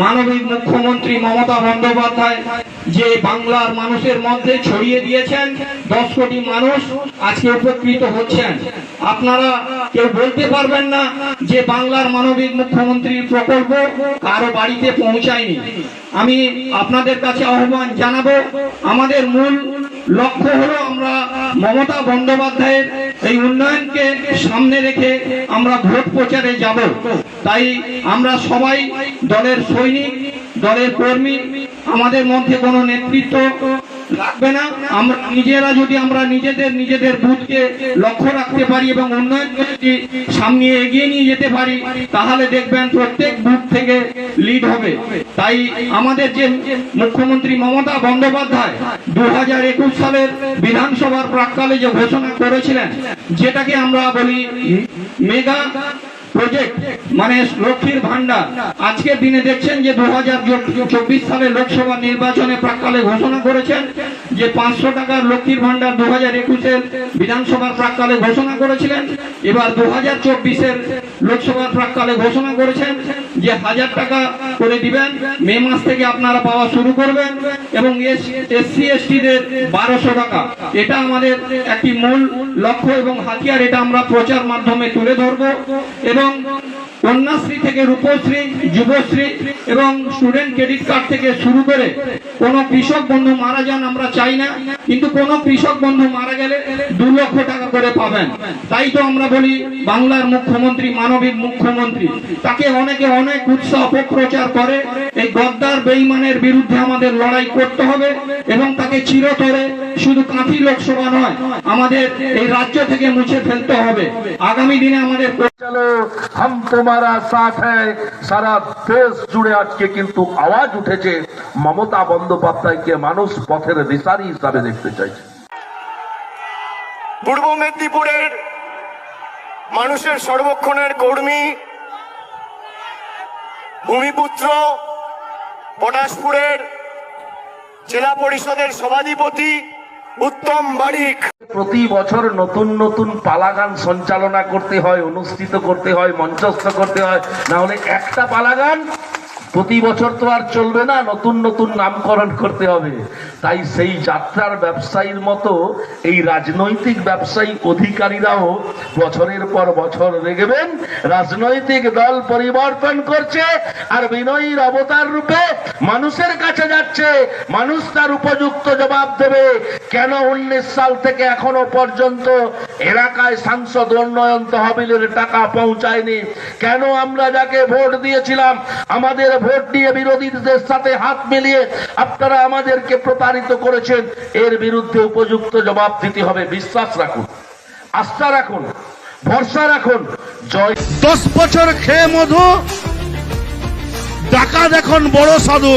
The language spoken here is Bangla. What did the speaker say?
মানবিক মুখ্যমন্ত্রী মমতা বন্দ্যোপাধ্যায় যে বাংলার মানুষের মধ্যে ছড়িয়ে দিয়েছেন, দশ কোটি মানুষ আজকে উপকৃত হচ্ছেন। আপনারা কেউ বলতে পারবেন না যে বাংলার মানবিক মুখ্যমন্ত্রীর প্রকল্প কারও বাড়িতে পৌঁছায়নি। আমি আপনাদের কাছে আহ্বান জানাব, আমাদের মূল লক্ষ্য হলো আমরা মমতা বন্দ্যোপাধ্যায়ের এই উন্নয়নকে সামনে রেখে আমরা ভোট প্রচারে যাব। তাই আমরা সবাই দলের সৈনিক, দলের কর্মী, আমাদের মধ্যে কোনো নেতৃত্ব লাগবে না। আমরা নিজেরা যদি আমরা নিজেদের নিজেদের বুথকে লক্ষ্য রাখতে পারি এবং উন্নয়নকে যদি সামনে এগিয়ে নিয়ে যেতে পারি, তাহলে দেখবেন প্রত্যেক বুথ থেকে লিড হবে। তাই আমাদের যে মুখ্যমন্ত্রী মমতা বন্দ্যোপাধ্যায় দু হাজার একুশ সালের বিধানসভার প্রাককালে যে ঘোষণা করেছিলেন, যেটাকে আমরা বলি মেগা প্রজেক্ট মানে লক্ষ্মীর ভান্ডার। আজকের দিনে দেখছেন যে দু হাজার চব্বিশ সালে লোকসভা নির্বাচনে প্রাককালে ঘোষণা করেছেন যে পাঁচশো টাকার লক্ষ্মীর ভান্ডার দু হাজার একুশের বিধানসভার প্রাককালে ঘোষণা করেছিলেন, এবার দু হাজার চব্বিশের লোকসভার প্রাককালে ঘোষণা করেছেন যে হাজার টাকা করে দিবেন, মে মাস থেকে আপনারা পাওয়া শুরু করবেন এবং এসসি, এসটিদের বারোশো টাকা। এটা আমাদের একটি মূল লক্ষ্য এবং হাতিয়ার, এটা আমরা প্রচার মাধ্যমে তুলে ধরবো এবং কন্যাশ্রী থেকে রূপশ্রী, যুবশ্রী এবং স্টুডেন্ট ক্রেডিট কার্ড থেকে শুরু করে কোনো কৃষক বন্ধু মারা যান আমরা চাই না, কিন্তু কোনো কৃষক বন্ধু মারা গেলে দু লক্ষ টাকা করে পাবেন। তাই তো আমরা বলি বাংলার মুখ্যমন্ত্রী, মানবিক মুখ্যমন্ত্রী। তাকে অনেকে অনেক উৎসাহ অপপ্রচার করে। এই গদ্দার বেইমানের বিরুদ্ধে আমাদের লড়াই করতে হবে এবং তাকে চিরতরে শুধু কাঁথি লোকসভা নয় আমাদের এই রাজ্য থেকে মুছে ফেলতে হবে। আগামী দিনে আমাদের চলো হাম তোমারা সাথ হ্যায়। সারা দেশ জুড়ে আজকে কিন্তু আওয়াজ উঠেছে। মমতা বন্দ্যোপাধ্যায়কে মানুষ পথের দিশারি হিসাবে দেখতে চাইছে। পূর্ব মেদিনীপুরের মানুষের সর্বক্ষণের কর্মী ভূমিপুত্র পটাশপুরের জেলা পরিষদের সভাধিপতি উত্তম বারিক। প্রতি বছর নতুন নতুন পালাগান সঞ্চালনা করতে হয়, অনুষ্ঠিত করতে হয়, মঞ্চস্থ করতে হয়। না হলে একটা পালাগান প্রতি বছর তো আর চলবে না, নতুন নতুন নামকরণ করতে হবে। তাই সেই যাত্রার ব্যবসায়ীর মতো এই রাজনৈতিক ব্যবসায়ী অধিকারীরাও বছরের পর বছর দেখবেন রাজনৈতিক দল পরিবর্তন করছে আর বিনয়ীর অবতার রূপে মানুষের কাছে যাচ্ছে, মানুষ তার উপযুক্ত জবাব দেবে। কেন উনিশ সাল থেকে এখনও পর্যন্ত এলাকায় সাংসদ উন্নয়ন তহবিলের টাকা পৌঁছায়নি? কেন আমরা যাকে ভোট দিয়েছিলাম, আমাদের ভোট দিয়ে বিরোধীদের সাথে হাত মিলিয়ে আপনারা আমাদেরকে প্রতারিত করেছেন, এর বিরুদ্ধে উপযুক্ত জবাব দিতে হবে। বিশ্বাস রাখুন, আস্থা রাখুন, ভরসা রাখুন। জয় দশ বছর খেয়ে মধু ডাকাত দেখুন বড় সাধু।